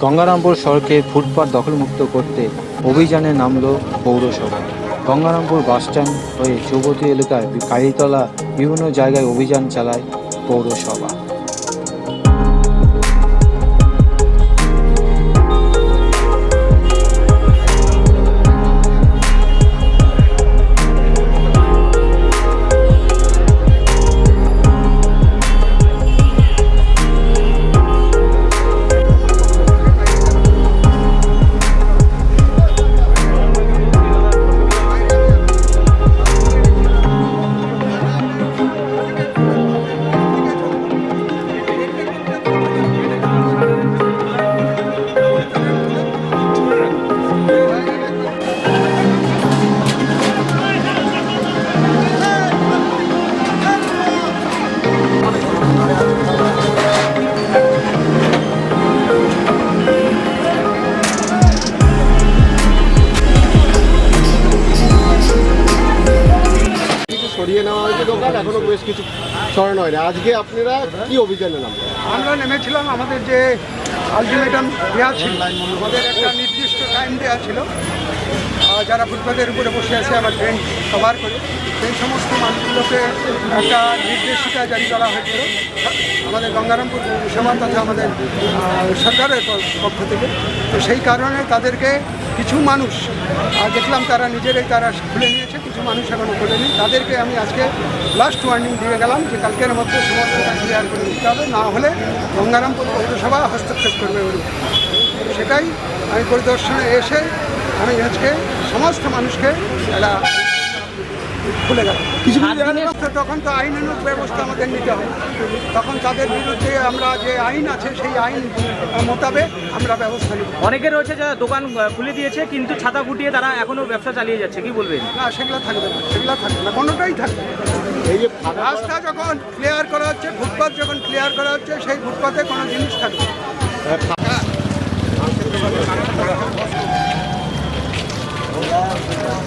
গঙ্গারামপুর সড়কে ফুটপাত দখলমুক্ত করতে অভিযানে নামল পৌরসভা। গঙ্গারামপুর বাসস্ট্যান্ড হয়ে যুবতী এলাকায় কালীতলা বিভিন্ন জায়গায় অভিযান চালায় পৌরসভা। সরিয়ে নেওয়া হয়েছে দোকান, এখনও বেশ কিছু সরানো হয়নি। আজকে আপনারা কি অভিযানে নামবেন আমরা নেমেছিলাম, আমাদের যে আলটিমেটাম দেওয়া ছিল, আমাদের একটা নির্দিষ্ট টাইম দেওয়া ছিল। যারা ফুটপাতের উপরে বসে আছে, আমার ট্রেন কভার করে। সেই সমস্ত মানুষগুলোকে একটা নির্দেশিকা জারি করা হয়েছিল। আমাদের গঙ্গারামপুর পৌরসভা তথা আমাদের সরকারের পক্ষ থেকে। তো সেই কারণে তাদেরকে কিছু মানুষ দেখলাম তারা নিজেরাই তারা খুলে নিয়েছে। কিছু মানুষ এখনও খোলেনি তাদেরকে আমি আজকে লাস্ট ওয়ার্নিং দিয়ে গেলাম যে কালকের মধ্যে সমস্ত ক্লিয়ার করে দিতে হবে। না হলে গঙ্গারামপুর পৌরসভা হস্তক্ষেপ করবে বলে। সেটাই আমি পরিদর্শনে এসে আমি আজকে সমস্ত মানুষকে একটা খুলে গেল। কিছু তখন তো আইনানুক ব্যবস্থা আমাদের নিতে হবে। তখন তাদের বিরুদ্ধে আমরা যে আইন আছে সেই আইন মোতাবেক আমরা ব্যবস্থা নিব। অনেকে রয়েছে যারা দোকান খুলে দিয়েছে কিন্তু ছাতা ফুটিয়ে তারা এখনও ব্যবসা চালিয়ে যাচ্ছে। কি বলবেন? না সেগুলো থাকবে না সেগুলো থাকবে না কোনোটাই থাকবে এই যে রাস্তা যখন ক্লিয়ার করা হচ্ছে ফুটপাথ যখন ক্লিয়ার করা হচ্ছে সেই ফুটপাথে কোনো জিনিস থাকবে